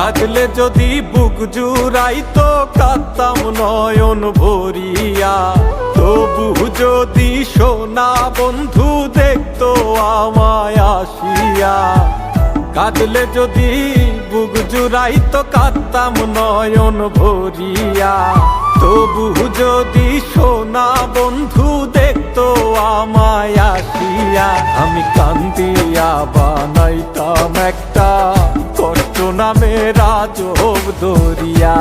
কাঁদলে যদি বুক জুড়াই তো কাঁদতাম নয়ন ভরিয়া। তবু যদি সোনা বন্ধু দেখতো আমায় আসিয়া। কাঁদলে যদি বুক জুড়াই তো কাঁদতাম নয়ন ভরিয়া। তবু যদি সোনা বন্ধু দেখতো আমায় আসিয়া। আমি কান্দিয়া বানাইতাম একটা কষ্ট চোখ দরিয়া।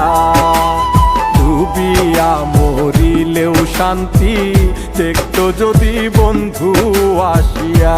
ডুবিয়া মরিলেও শান্তি দেখতো যদি বন্ধু আসিয়া।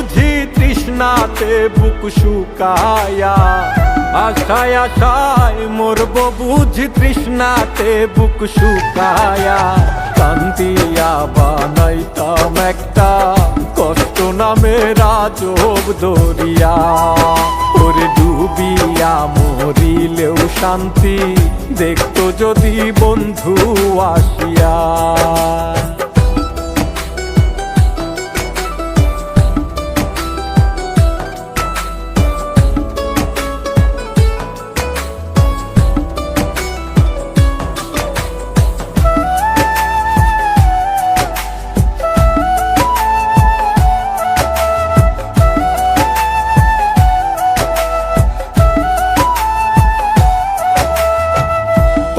তৃষ্ণাতে বুক শুকায়া আশায় আশায় মরব বুঝি তৃষ্ণাতে বুক শুকায়া কান্দিয়া বানাইতাম একটা কষ্ট নামে রাজব দরিয়া ওরে ডুবিয়া মরিলেও শান্তি দেখতো যদি বন্ধু আসিয়া